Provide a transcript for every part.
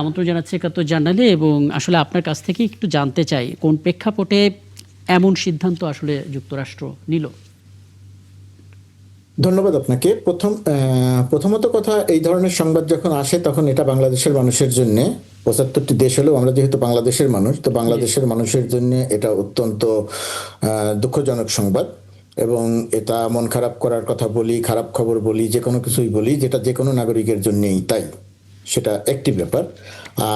আমন্ত্রণ জানাচ্ছি একাত্তর জানালে এবং আসলে আপনার কাছ থেকে একটু জানতে চাই, কোন প্রেক্ষাপটে এমন সিদ্ধান্ত আসলে যুক্তরাষ্ট্র নিল? ধন্যবাদ আপনাকে। প্রথম প্রথমত কথা, এই ধরনের সংবাদ যখন আসে, তখন এটা বাংলাদেশের মানুষের জন্য, পঁচাত্তরটি দেশ হলেও আমরা যেহেতু বাংলাদেশের মানুষ, তো বাংলাদেশের মানুষের জন্য এটা অত্যন্ত দুঃখজনক সংবাদ এবং এটা মন খারাপ করার কথা বলি, খারাপ খবর বলি যে কোনো কিছুই বলি, যেটা যে কোনো নাগরিকের জন্যই তাই। সেটা একটি ব্যাপার।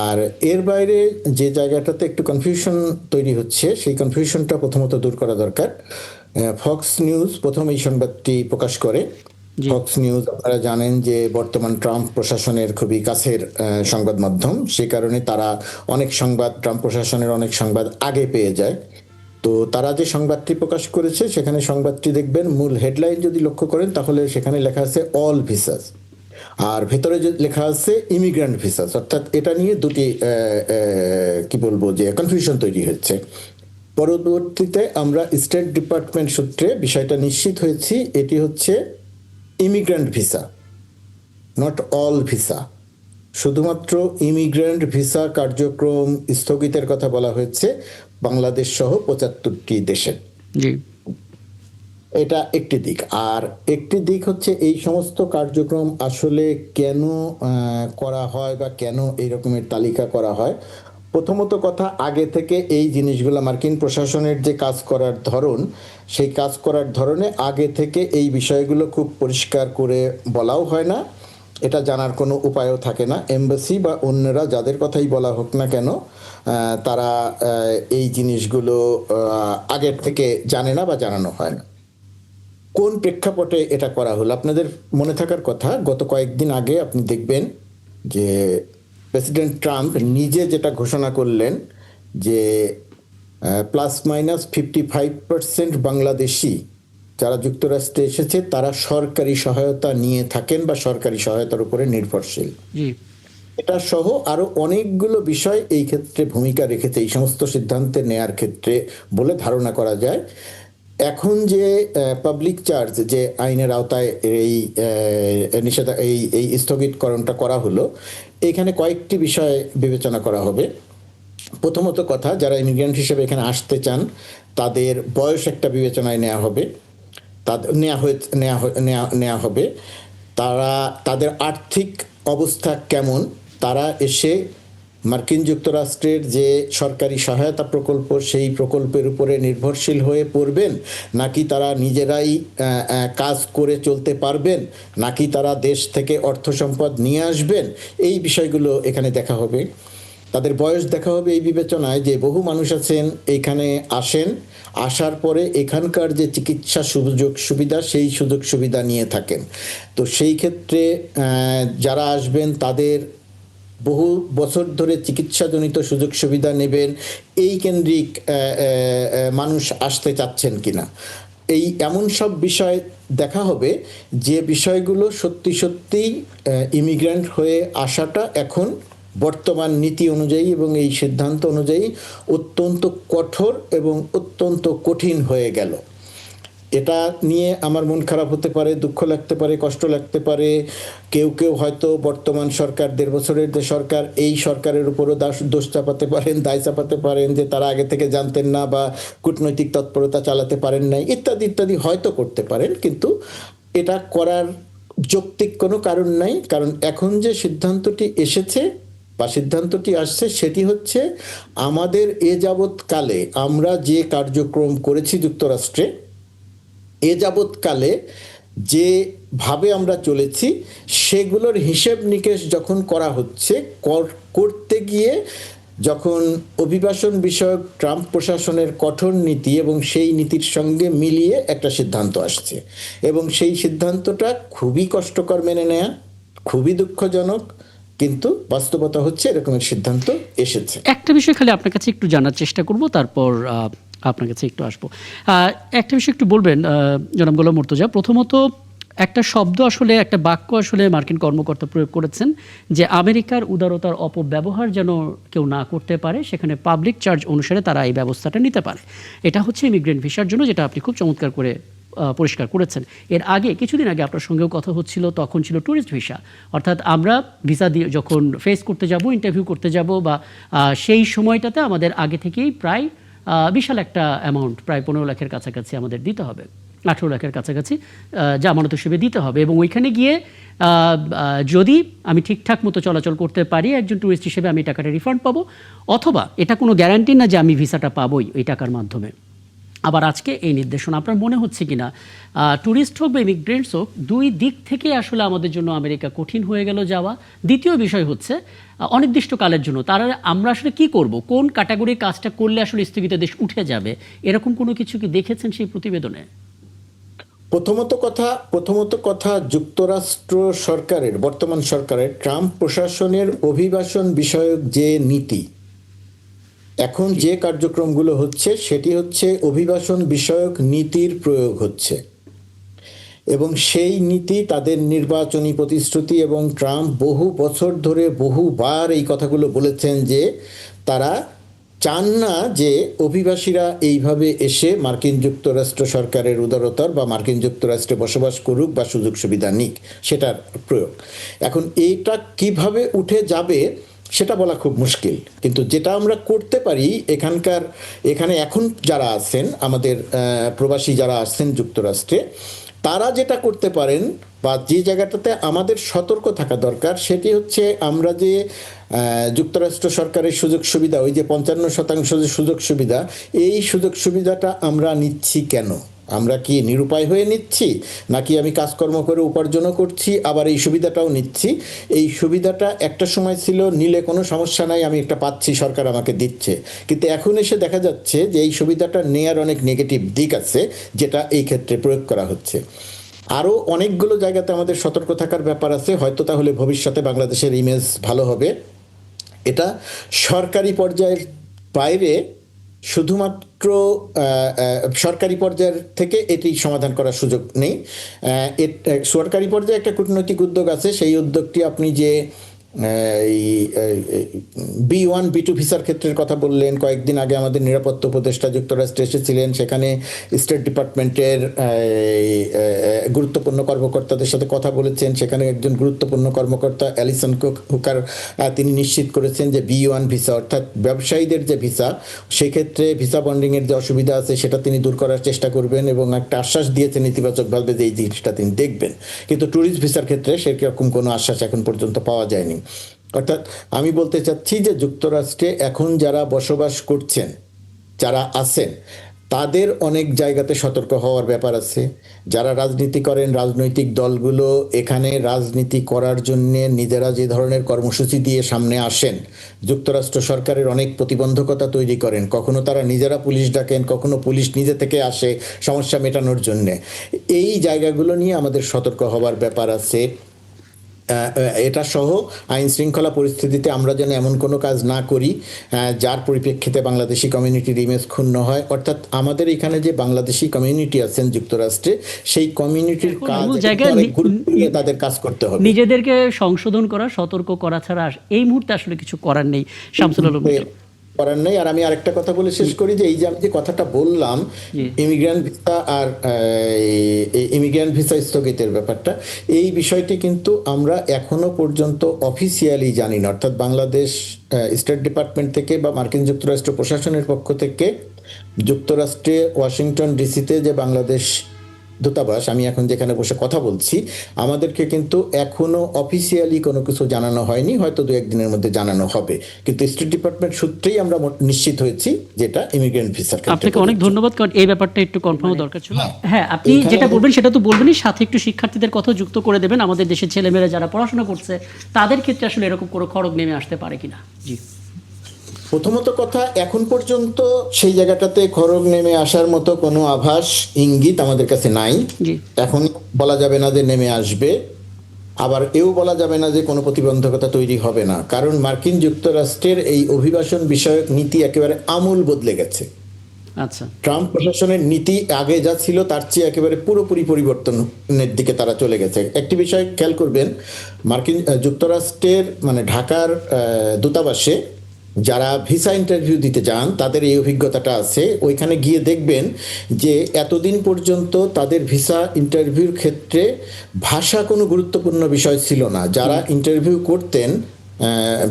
আর এর বাইরে যে জায়গাটাতে একটু কনফিউশন তৈরি হচ্ছে সেই কনফিউশনটা প্রথমত দূর করা দরকার। ফক্স নিউজ প্রথম এই সংবাদটি প্রকাশ করে। ফক্স নিউজ আপনারা জানেন যে বর্তমান ট্রাম্প প্রশাসনের খুবই কাছের সংবাদ মাধ্যম সে কারণে তারা অনেক সংবাদ ট্রাম্প প্রশাসনের অনেক সংবাদ আগে পেয়ে যায়। তো তারা যে সংবাদটি প্রকাশ করেছে সেখানে সংবাদটি দেখবেন মূল হেডলাইন যদি লক্ষ্য করেন তাহলে সেখানে লেখা আছে অল ভিসাস আর ভেতরে লেখা আছে ইমিগ্রান্ট ভিসাস অর্থাৎ এটা নিয়ে দুটি কি বলব যে কনফিউশন তৈরি হচ্ছে। পরবর্তীতে আমরা স্টেট ডিপার্টমেন্ট সূত্রে বিষয়টা নিশ্চিত হয়েছি, এটি হচ্ছে immigrant visa not all visa শুধুমাত্র ইমিগ্রান্ট ভিসা কার্যক্রম স্থগিতের কথা বলা হয়েছে, বাংলাদেশ সহ পঁচাত্তরটি দেশের জি। এটা একটি দিক। আর একটি দিক হচ্ছে এই সমস্ত কার্যক্রম আসলে কেন করা হয় বা কেন এই রকমের তালিকা করা হয়? প্রথমত কথা, আগে থেকে এই জিনিসগুলো মার্কিন প্রশাসনের যে কাজ করার ধরন, সেই কাজ করার ধরনে আগে থেকে এই বিষয়গুলো খুব পরিষ্কার করে বলাও হয় না। এটা জানার কোনো উপায়ও থাকে না। এমবাসি বা অন্যরা যাদের কথাই বলা হোক না কেন তারা এই জিনিসগুলো আগের থেকে জানে না বা জানানো হয় না। কোন প্রেক্ষাপটে এটা করা হলো? আপনাদের মনে থাকার কথা গত কয়েকদিন আগে আপনি দেখবেন যে প্রেসিডেন্ট ট্রাম্প নিজে যেটা ঘোষণা করলেন যে plus minus fifty five percent Bangladeshi যারা যুক্তরাষ্ট্রে এসেছে তারা সরকারি সহায়তা নিয়ে থাকেন বা সরকারি সহায়তার উপরে নির্ভরশীল। এটা সহ আরও অনেকগুলো বিষয় এই ক্ষেত্রে ভূমিকা রেখেছে এই সমস্ত সিদ্ধান্তে নেয়ার ক্ষেত্রে বলে ধারণা করা যায়। এখন যে পাবলিক চার্জ যে আইনের আওতায় এই নিষেধা, এই এই স্থগিতকরণটা করা হলো, এখানে কয়েকটি বিষয় বিবেচনা করা হবে। প্রথমত কথা, যারা ইমিগ্রেন্ট হিসেবে এখানে আসতে চান, তাদের বয়স একটা বিবেচনায় নেওয়া হবে। তাদের নেওয়া হয়ে, নেওয়া নেওয়া হবে। তারা, তাদের আর্থিক অবস্থা কেমন, তারা এসে মার্কিন যুক্তরাষ্ট্রের যে সরকারি সহায়তা প্রকল্প, সেই প্রকল্পের উপরে নির্ভরশীল হয়ে পড়বেন। নাকি তারা নিজেরাই কাজ করে চলতে পারবেন? নাকি তারা দেশ থেকে অর্থ সম্পদ নিয়ে আসবেন? এই বিষয়গুলো এখানে দেখা হবে। তাদের বয়স দেখা হবে এই বিবেচনায় যে বহু মানুষ আছেন এইখানে আসেন। আসার পরে এখানকার যে চিকিৎসা সুযোগ সুবিধা, সেই সুযোগ সুবিধা নিয়ে থাকেন। তো সেই ক্ষেত্রে যারা আসবেন, তাদের বহু বছর ধরে চিকিৎসাজনিত সুযোগ সুবিধা নেবেন, এই কেন্দ্রিক মানুষ আসতে চাচ্ছেন কিনা? এই এমন সব বিষয় দেখা হবে, যে বিষয়গুলো সত্যি সত্যিই ইমিগ্র্যান্ট হয়ে আসাটা এখন বর্তমান নীতি অনুযায়ী এবং এই সিদ্ধান্ত অনুযায়ী অত্যন্ত কঠোর এবং অত্যন্ত কঠিন হয়ে গেল। এটা নিয়ে আমার মন খারাপ হতে পারে, দুঃখ লাগতে পারে, কষ্ট লাগতে পারে। কেউ কেউ হয়তো বর্তমান সরকার, দেড় বছরের যে সরকার, এই সরকারের উপরও দাস দোষ চাপাতে পারেন, দায় চাপাতে পারেন যে তারা আগে থেকে জানতেন না বা কূটনৈতিক তৎপরতা চালাতে পারেন নাই, ইত্যাদি ইত্যাদি হয়তো করতে পারেন। কিন্তু এটা করার যৌক্তিক কোনো কারণ নাই, কারণ এখন যে সিদ্ধান্তটি এসেছে বা সিদ্ধান্তটি আসছে সেটি হচ্ছে আমাদের এ যাবৎকালে আমরা যে কার্যক্রম করেছি যুক্তরাষ্ট্রে এ যাবৎকালে যেভাবে আমরা চলেছি, সেগুলোর হিসেব নিকেশ যখন করা হচ্ছে, কর- করতে গিয়ে যখন অভিবাসন বিষয়ক ট্রাম্প প্রশাসনের কঠোর নীতি এবং সেই নীতির সঙ্গে মিলিয়ে একটা সিদ্ধান্ত আসছে এবং সেই সিদ্ধান্তটা খুবই কষ্টকর মেনে নেয়া, খুবই দুঃখজনক, কিন্তু বাস্তবতা হচ্ছে এরকমের সিদ্ধান্ত এসেছে। একটা বিষয় খালি আপনার কাছে একটু জানার চেষ্টা করব, তারপর আপনার কাছে একটু আসব। একটা বিষয় একটু বলবেন জনাব গোলাম মর্তজা। প্রথমত, একটা শব্দ আসলে, একটা বাক্য আসলে মার্কিন কর্মকর্তা প্রয়োগ করেছেন যে আমেরিকার উদারতার অপব্যবহার যেন কেউ না করতে পারে, সেখানে পাবলিক চার্জ অনুসারে তারা এই ব্যবস্থাটা নিতে পারে। এটা হচ্ছে ইমিগ্রেন্ট ভিসার জন্য, যেটা আপনি খুব চমৎকার করে পরিষ্কার করেছেন। এর আগে, কিছুদিন আগে আপনার সঙ্গেও কথা হচ্ছিল, তখন ছিল ট্যুরিস্ট ভিসা অর্থাৎ আমরা ভিসা দিয়ে যখন ফেস করতে যাব ইন্টারভিউ করতে যাব বা সেই সময়টাতে আমাদের আগে থেকেই প্রায় বিশাল একটা অ্যামাউন্ট প্রায় পনেরো লাখের কাছাকাছি আমাদের দিতে হবে। আঠেরো লাখের কাছাকাছি জামানত হিসেবে দিতে হবে। এবং ওইখানে গিয়ে যদি আমি ঠিকঠাক মতো চলাচল করতে পারি, একজন ট্যুরিস্ট হিসেবে আমি টাকাটা রিফান্ড পাবো, অথবা এটা কোনো গ্যারান্টি না যে আমি ভিসাটা পাবোই ওই টাকার মাধ্যমে। আবার আজকে এই নির্দেশনা। আপনার মনে হচ্ছে কিনা ট্যুরিস্ট হোক বা ইমিগ্রেন্টস হোক, দুই দিক থেকে আসলে আমাদের জন্য আমেরিকা কঠিন হয়ে গেল যাওয়া। দ্বিতীয় বিষয় হচ্ছে অনির্দিষ্টকালের জন্য তারা, আমরা আসলে কি করব? কোন ক্যাটাগরির কাজটা করলে আসলে স্থগিত দেশ উঠে যাবে? এরকম কোনো কিছু কি দেখেছেন সেই প্রতিবেদনে? প্রথমত কথা প্রথমত কথা, যুক্তরাষ্ট্র সরকারের, বর্তমান সরকারের ট্রাম্প প্রশাসনের অভিবাসন বিষয়ক যে নীতি এখন যে কার্যক্রমগুলো হচ্ছে, সেটি হচ্ছে অভিবাসন বিষয়ক নীতির প্রয়োগ হচ্ছে। এবং সেই নীতি, তাদের নির্বাচনী প্রতিশ্রুতি এবং ট্রাম্প বহু বছর ধরে বহুবার এই কথাগুলো বলেছেন যে, তারা চান না যে অভিবাসীরা এইভাবে এসে মার্কিন যুক্তরাষ্ট্র সরকারের উদারতর বা মার্কিন যুক্তরাষ্ট্রে বসবাস করুক বা সুযোগ সুবিধা নিক, সেটার প্রয়োগ। এখন এইটা কীভাবে উঠে যাবে সেটা বলা খুব মুশকিল। কিন্তু যেটা আমরা করতে পারি, এখানকার, এখানে এখন যারা আছেন, আমাদের প্রবাসী যারা আসছেন যুক্তরাষ্ট্রে, তারা যেটা করতে পারেন বা যে জায়গাটাতে আমাদের সতর্ক থাকা দরকার, সেটি হচ্ছে আমরা যে যুক্তরাষ্ট্র সরকারের সুযোগ সুবিধা, ওই যে পঞ্চান্ন শতাংশ যে সুযোগ সুবিধা, এই সুযোগ সুবিধাটা আমরা নিচ্ছি কেন? আমরা কি নিরুপায় হয়ে নিচ্ছি? নাকি আমি কাজকর্ম করে উপার্জনও করছি, আবার এই সুবিধাটাও নিচ্ছি? এই সুবিধাটা একটা সময় ছিল, নিলে কোনো সমস্যা নাই, আমি একটা পাচ্ছি, সরকার আমাকে দিচ্ছে। কিন্তু এখন এসে দেখা যাচ্ছে যে এই সুবিধাটা নেয়ার অনেক নেগেটিভ দিক আছে, যেটা এই ক্ষেত্রে প্রয়োগ করা হচ্ছে। আরও অনেকগুলো জায়গাতে আমাদের সতর্ক থাকার ব্যাপার আছে, হয়তো তাহলে ভবিষ্যতে বাংলাদেশের ইমেজ ভালো হবে। এটা সরকারি পর্যায়ের বাইরে শুধুমাত্র সরকারি পর্যায়ের থেকে এটি সমাধান করার সুযোগ নেই। সরকারি পর্যায়ে একটা কূটনৈতিক উদ্যোগ আছে। সেই উদ্যোগটি আপনি যে বি ওয়ান বি টু ভিসার ক্ষেত্রের কথা বললেন। কয়েকদিন আগে আমাদের নিরাপত্তা উপদেষ্টা যুক্তরাষ্ট্রে এসেছিলেন। সেখানে স্টেট ডিপার্টমেন্টের গুরুত্বপূর্ণ কর্মকর্তাদের সাথে কথা বলেছেন। সেখানে একজন গুরুত্বপূর্ণ কর্মকর্তা অ্যালিসন হুকার তিনি নিশ্চিত করেছেন যে বি ওয়ান ভিসা অর্থাৎ ব্যবসায়ীদের যে ভিসা সেক্ষেত্রে ভিসা বন্ডিংয়ের যে অসুবিধা আছে, সেটা তিনি দূর করার চেষ্টা করবেন এবং একটা আশ্বাস দিয়েছেন ইতিবাচকভাবে যে এই জিনিসটা তিনি দেখবেন। কিন্তু ট্যুরিস্ট ভিসার ক্ষেত্রে সেরকম কোনো আশ্বাস এখন পর্যন্ত পাওয়া যায়নি। অর্থাৎ আমি বলতে চাচ্ছি যে যুক্তরাষ্ট্রে এখন যারা বসবাস করছেন, যারা আছেন, তাদের অনেক জায়গাতে সতর্ক হওয়ার ব্যাপার আছে। যারা রাজনীতি করেন, রাজনৈতিক দলগুলো এখানে রাজনীতি করার জন্যে নিজেরা যে ধরনের কর্মসূচি দিয়ে সামনে আসেন, যুক্তরাষ্ট্র সরকারের অনেক প্রতিবন্ধকতা তৈরি করেন। কখনো তারা নিজেরা পুলিশ ডাকেন, কখনো পুলিশ নিজে থেকে আসে সমস্যা মেটানোর জন্যে। এই জায়গাগুলো নিয়ে আমাদের সতর্ক হওয়ার ব্যাপার আছে। এটা সহ আইন শৃঙ্খলা পরিস্থিতিতে আমরা যেন এমন কোনো কাজ না করি যার পরিপ্রেক্ষিতে বাংলাদেশি কমিউনিটির ইমেজ ক্ষুণ্ণ হয়। অর্থাৎ আমাদের এখানে যে বাংলাদেশি কমিউনিটি আছেন যুক্তরাষ্ট্রে সেই কমিউনিটির কাজ তাদের কাজ করতে হবে। নিজেদেরকে সংশোধন করা সতর্ক করা ছাড়া এই মুহূর্তে আসলে কিছু করার নেই শামসুল আলম। করার নেই। আর আমি আরেকটা কথা বলে শেষ করি যে এই যে আমি যে কথাটা বললাম ইমিগ্রান্ট ভিসা আর ইমিগ্রান্ট ভিসা স্থগিতের ব্যাপারটা এই বিষয়টি কিন্তু আমরা এখনও পর্যন্ত অফিসিয়ালি জানি না। অর্থাৎ বাংলাদেশ স্টেট ডিপার্টমেন্ট থেকে বা মার্কিন যুক্তরাষ্ট্র প্রশাসনের পক্ষ থেকে যুক্তরাষ্ট্রে ওয়াশিংটন ডিসিতে যে বাংলাদেশ দূতাবাস আমি এখন যেখানে বসে কথা বলছি আমাদেরকে কিন্তু এখনও অফিসিয়ালি কোনো কিছু জানানো হয়নি হয়তো দু একদিনের মধ্যে জানানো হবে। কিন্তু স্টেট ডিপার্টমেন্ট সূত্রেই আমরা নিশ্চিত হয়েছি যেটা ইমিগ্রেন্ট ভিসার ক্ষেত্রে আপনাকে অনেক ধন্যবাদ কারণ এই ব্যাপারটা একটু কনফার্ম দরকার ছিল। হ্যাঁ আপনি যেটা বলবেন সেটা তো বলবেনই সাথে একটু শিক্ষার্থীদের কথা যুক্ত করে দেবেন। আমাদের দেশের ছেলেমেয়েরা যারা পড়াশোনা করছে তাদের ক্ষেত্রে আসলে এরকম কোনো খড়গ নেমে আসতে পারে কিনা। জি। প্রথমত কথা এখন পর্যন্ত সেই জায়গাটাতে খরগ নেমে আসার মতো কোনো আভাস ইঙ্গিত আমাদের কাছে নাই। এখন বলা যাবে না যে নেমে আসবে আবার এও বলা যাবে না যে কোনো প্রতিবন্ধকতা তৈরি হবে না। কারণ মার্কিন যুক্তরাষ্ট্রের এই অভিবাসন বিষয়ক নীতি একেবারে আমূল বদলে গেছে। আচ্ছা। ট্রাম্প প্রশাসনের নীতি আগে যা ছিল তার চেয়ে একেবারে পুরোপুরি পরিবর্তনের দিকে তারা চলে গেছে। একটি বিষয় খেয়াল করবেন মার্কিন যুক্তরাষ্ট্রের মানে ঢাকার দূতাবাসে যারা ভিসা ইন্টারভিউ দিতে যান তাদের এই অভিজ্ঞতাটা আছে। ওইখানে গিয়ে দেখবেন যে এতদিন পর্যন্ত তাদের ভিসা ইন্টারভিউর ক্ষেত্রে ভাষা কোনো গুরুত্বপূর্ণ বিষয় ছিল না। যারা ইন্টারভিউ করতেন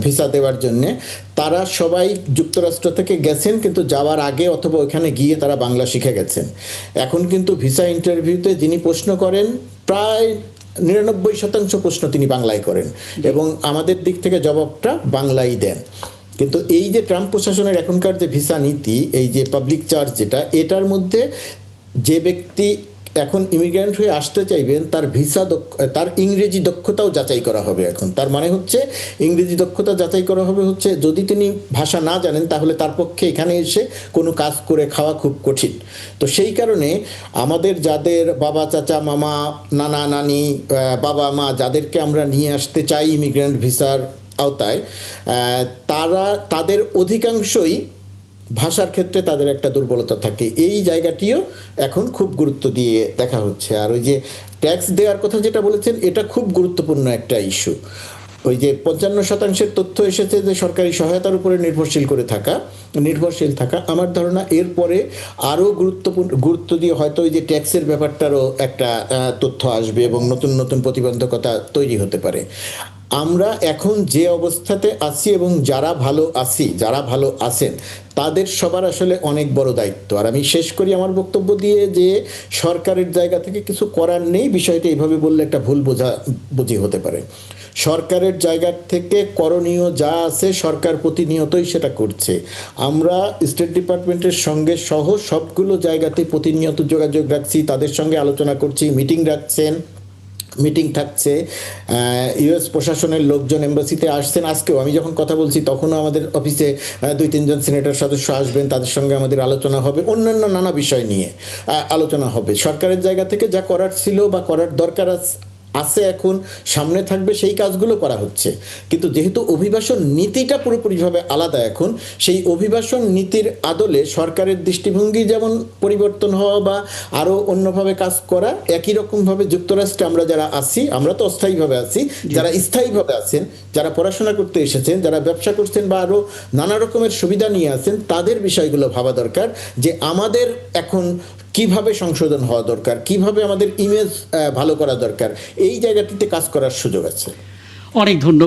ভিসা দেওয়ার জন্যে তারা সবাই যুক্তরাষ্ট্র থেকে গেছেন কিন্তু যাওয়ার আগে অথবা ওইখানে গিয়ে তারা বাংলা শিখে গেছেন। এখন কিন্তু ভিসা ইন্টারভিউতে যিনি প্রশ্ন করেন প্রায় নিরানব্বই শতাংশ প্রশ্ন তিনি বাংলায় করেন। এবং আমাদের দিক থেকে জবাবটা বাংলাই দেন। কিন্তু এই যে ট্রাম্প প্রশাসনের এখনকার যে ভিসা নীতি, এই যে পাবলিক চার্জ যেটা, এটার মধ্যে যে ব্যক্তি এখন ইমিগ্রেন্ট হয়ে আসতে চাইবেন, তার ভিসা তার ইংরেজি দক্ষতাও যাচাই করা হবে এখন। তার মানে হচ্ছে, ইংরেজি দক্ষতা যাচাই করা হবে হচ্ছে, যদি তিনি ভাষা না জানেন, তাহলে তার পক্ষে এখানে এসে কোনো কাজ করে খাওয়া খুব কঠিন। তো সেই কারণে আমাদের যাদের বাবা, চাচা, মামা, নানা, নানি বাবা, মা, যাদেরকে আমরা নিয়ে আসতে চাই ইমিগ্রেন্ট ভিসার আওতায় তারা, তাদের অধিকাংশই ভাষার ক্ষেত্রে তাদের একটা দুর্বলতা থাকে। এই জায়গাটিও এখন খুব গুরুত্ব দিয়ে দেখা হচ্ছে। আর ওই যে ট্যাক্স দেওয়ার কথা যেটা বলেছেন, এটা খুব গুরুত্বপূর্ণ একটা ইস্যু। ওই যে পঞ্চান্ন শতাংশের তথ্য এসেছে যে সরকারি সহায়তার উপরে নির্ভরশীল করে থাকা, নির্ভরশীল থাকা। আমার ধারণা এরপরে আরও গুরুত্বপূর্ণ, গুরুত্ব দিয়ে হয়তো ওই যে ট্যাক্সের ব্যাপারটারও একটা তথ্য আসবে এবং নতুন নতুন প্রতিবন্ধকতা তৈরি হতে পারে। আমরা এখন যে অবস্থাতে আছি এবং যারা ভালো আছি, যারা ভালো আছেন, তাদের সবার আসলে অনেক বড় দায়িত্ব। আর আমি শেষ করি আমার বক্তব্য দিয়ে যে সরকারের জায়গা থেকে কিছু করার নেই, বিষয়টা এইভাবে বললে একটা ভুল বোঝা, বুঝি হতে পারে। সরকারের জায়গা থেকে করণীয় যা আছে, সরকার প্রতিনিয়তই সেটা করছে। আমরা স্টেট ডিপার্টমেন্টের সঙ্গে সহ সবগুলো জায়গাতে প্রতিনিয়ত যোগাযোগ রাখছি, তাদের সঙ্গে আলোচনা করছি মিটিং রাখছেন। মিটিং থাকছে ইউএস প্রশাসনের লোকজন এম্বাসিতে আসছেন। আজকেও আমি যখন কথা বলছি, তখনও আমাদের অফিসে দুই, তিনজন সিনেটর সদস্য আসবেন, তাদের সঙ্গে আমাদের আলোচনা হবে, অন্যান্য নানা বিষয় নিয়ে আলোচনা হবে। সরকারের জায়গা থেকে যা করার ছিল বা করার দরকার আছে এখন সামনে থাকবে সেই কাজগুলো করা হচ্ছে। কিন্তু যেহেতু অভিবাসন নীতিটা পুরোপুরিভাবে আলাদা এখন সেই অভিবাসন নীতির আদলে সরকারের দৃষ্টিভঙ্গি যেমন পরিবর্তন হওয়া বা আরও অন্যভাবে কাজ করা একই রকমভাবে যুক্তরাষ্ট্রে আমরা যারা আছি আমরা তো অস্থায়ীভাবে আছি যারা স্থায়ীভাবে আছেন যারা পড়াশোনা করতে এসেছেন যারা ব্যবসা করছেন বা আরও নানা রকমের সুবিধা নিয়ে আছেন তাদের বিষয়গুলো ভাবা দরকার যে আমাদের এখন কীভাবে সংশোধন হওয়া দরকার? কীভাবে আমাদের ইমেজ ভালো করা দরকার? এই জায়গাটিতে কাজ করার সুযোগ আছে। অনেক ধন্যবাদ।